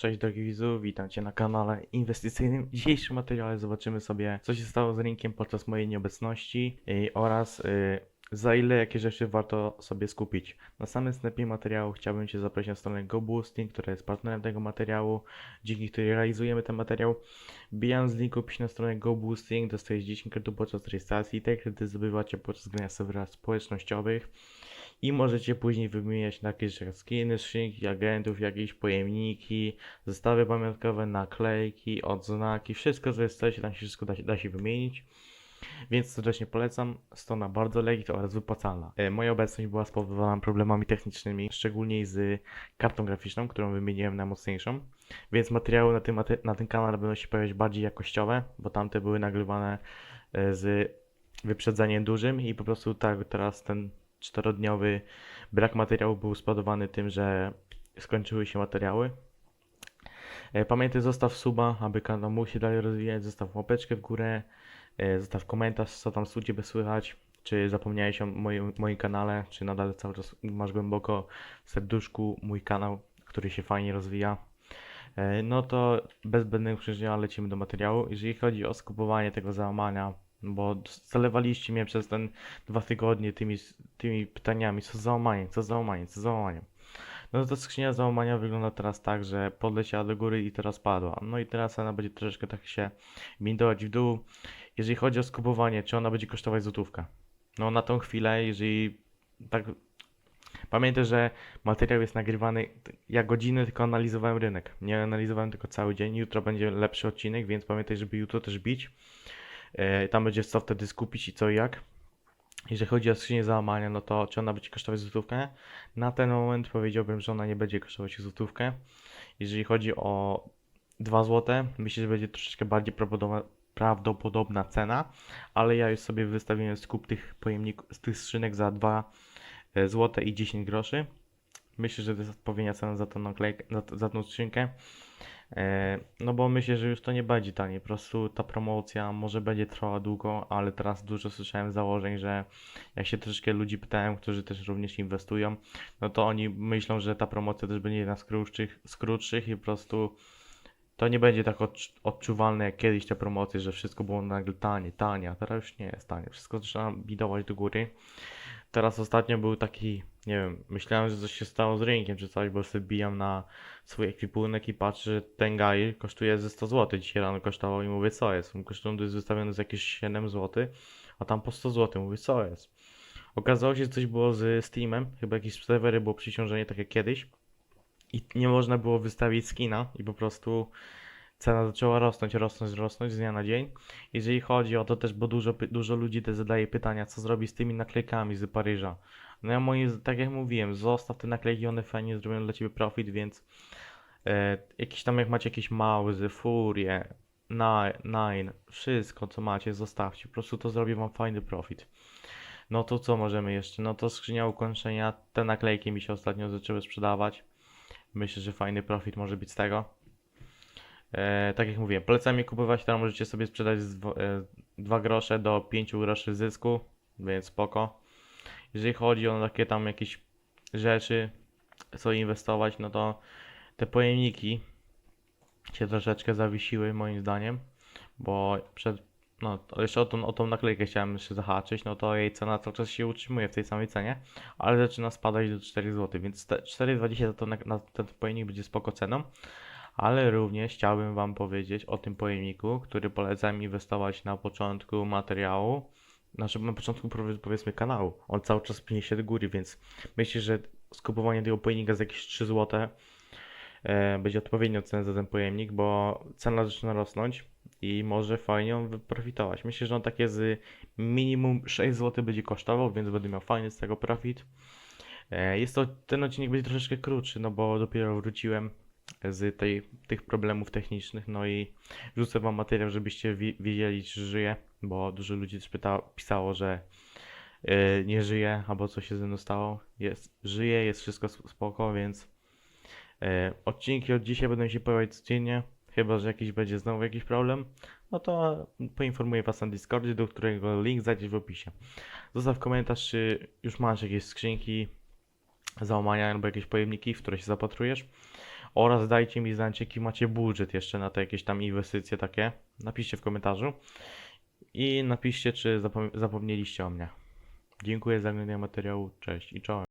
Cześć drogi widzu, witam Cię na kanale inwestycyjnym. W dzisiejszym materiale zobaczymy sobie, co się stało z rynkiem podczas mojej nieobecności yy, oraz yy, za ile jakie rzeczy warto sobie skupić. Na samym wstępie materiału chciałbym Cię zaprosić na stronę GoBoosting, która jest partnerem tego materiału, dzięki której realizujemy ten materiał. Wbijając link opisie na stronę GoBoosting dostajesz 10 kredytów podczas rejestracji. Te kredyty zdobywacie podczas grania serwerach społecznościowych i możecie później wymieniać na jakieś skiny, skrzynki, agentów, jakieś pojemniki, zestawy pamiątkowe, naklejki, odznaki, wszystko co jest tam się wszystko da, się- da się wymienić. Więc serdecznie polecam, strona bardzo legit oraz wypłacalna. E, moja obecność była spowodowana problemami technicznymi, szczególnie z kartą graficzną, którą wymieniłem na mocniejszą. Więc materiały na tym, na tym kanale będą się pojawiać bardziej jakościowe, bo tamte były nagrywane e, z wyprzedzeniem dużym i po prostu tak teraz ten czterodniowy brak materiału był spowodowany tym, że skończyły się materiały. E, Pamiętaj, zostaw suba, aby kanał mógł się dalej rozwijać, zostaw łapeczkę w górę, e, zostaw komentarz, co tam u Ciebie słychać, czy zapomniałeś o moim, moim kanale, czy nadal cały czas masz głęboko w serduszku mój kanał, który się fajnie rozwija. E, No to bez zbędnego przedłużenia lecimy do materiału. Jeżeli chodzi o skupowanie tego załamania, bo zalewaliście mnie przez ten dwa tygodnie tymi, tymi pytaniami, co z załamaniem, co z załamaniem, co z załamaniem. No to skrzynia załamania wygląda teraz tak, że podleciała do góry i teraz padła. No i teraz ona będzie troszeczkę tak się bindować w dół. Jeżeli chodzi o skupowanie, czy ona będzie kosztować złotówkę? No na tą chwilę, jeżeli tak... Pamiętaj, że materiał jest nagrywany ja godziny tylko analizowałem rynek. Nie analizowałem tylko cały dzień. Jutro będzie lepszy odcinek, więc pamiętaj, żeby jutro też bić. E, Tam będzie co wtedy skupić i co i jak. Jeżeli chodzi o skrzynię załamania, no to czy ona będzie kosztować złotówkę? Na ten moment powiedziałbym, że ona nie będzie kosztować złotówkę. Jeżeli chodzi o 2 zł, myślę, że będzie troszeczkę bardziej prawdopodobna, cena, ale ja już sobie wystawiłem skup tych pojemników, z tych skrzynek za 2 zł i 10 groszy. Myślę, że to jest odpowiednia cena za tą naklejkę, za, za tą skrzynkę. E, No bo myślę, że już to nie będzie taniej. Po prostu ta promocja może będzie trwała długo, ale teraz dużo słyszałem założeń, że jak się troszeczkę ludzi pytałem, którzy też również inwestują, no to oni myślą, że ta promocja też będzie jedna z krótszych, z krótszych i po prostu to nie będzie tak odcz- odczuwalne jak kiedyś te promocje, że wszystko było nagle tanie, tanie, a teraz już nie jest tanie. Wszystko zaczyna bidować do góry. Teraz ostatnio był taki, nie wiem, myślałem, że coś się stało z rynkiem czy coś, bo sobie bijam na swój ekwipunek i patrzę, że ten gaj kosztuje ze 100 zł. Dzisiaj rano kosztował i mówię, co jest? Kosztuje jest wystawiony za jakieś 7 zł, a tam po 100 zł. Mówię, co jest? Okazało się, że coś było z Steamem, chyba jakieś serwery było przyciążenie tak jak kiedyś i nie można było wystawić skina i po prostu cena zaczęła rosnąć, rosnąć, rosnąć z dnia na dzień. Jeżeli chodzi o to też, bo dużo, dużo ludzi też zadaje pytania, co zrobi z tymi naklejkami z Paryża. No ja moje, tak jak mówiłem, zostaw te naklejki, one fajnie zrobią dla Ciebie profit, więc e, jakieś tam jak macie jakieś małzy, furie, nine, wszystko co macie zostawcie, po prostu to zrobi Wam fajny profit. No to co możemy jeszcze? No to skrzynia ukończenia, te naklejki mi się ostatnio zaczęły sprzedawać. Myślę, że fajny profit może być z tego. E, tak jak mówiłem, polecam je kupować, tam możecie sobie sprzedać z e, 2 grosze do 5 groszy zysku, więc spoko. Jeżeli chodzi o takie tam jakieś rzeczy, co inwestować, no to te pojemniki się troszeczkę zawiesiły moim zdaniem, bo przed, no jeszcze o tą, o tą naklejkę chciałem jeszcze zahaczyć, no to jej cena cały czas się utrzymuje w tej samej cenie, ale zaczyna spadać do 4 zł, więc te 4,20 za to na, na ten pojemnik będzie spoko ceną. Ale również chciałbym Wam powiedzieć o tym pojemniku, który polecam inwestować na początku materiału, znaczy na początku powie- powiedzmy kanału. On cały czas pnie się do góry, więc myślę, że skupowanie tego pojemnika za jakieś 3 zł e, będzie odpowiednią cenę za ten pojemnik, bo cena zaczyna rosnąć i może fajnie on wyprofitować. Myślę, że on takie z minimum 6 zł będzie kosztował, więc będę miał fajny z tego profit. E, Jest to, ten odcinek będzie troszeczkę krótszy, no bo dopiero wróciłem z tej, tych problemów technicznych, no i wrzucę wam materiał, żebyście wi- wiedzieli, czy żyję, bo dużo ludzi też pisało, że e, nie żyje, albo co się ze mną stało. Jest, żyje, jest wszystko spoko, więc e, odcinki od dzisiaj będą się pojawiać codziennie, chyba, że jakiś będzie znowu jakiś problem, no to poinformuję was na Discordzie, do którego link znajdziesz w opisie. Zostaw komentarz, czy już masz jakieś skrzynki, załamania albo jakieś pojemniki, w które się zapatrujesz. Oraz dajcie mi znać, jaki macie budżet jeszcze na te jakieś tam inwestycje takie. Napiszcie w komentarzu i napiszcie, czy zapom- zapomnieliście o mnie. Dziękuję za oglądanie materiału, cześć i czołem.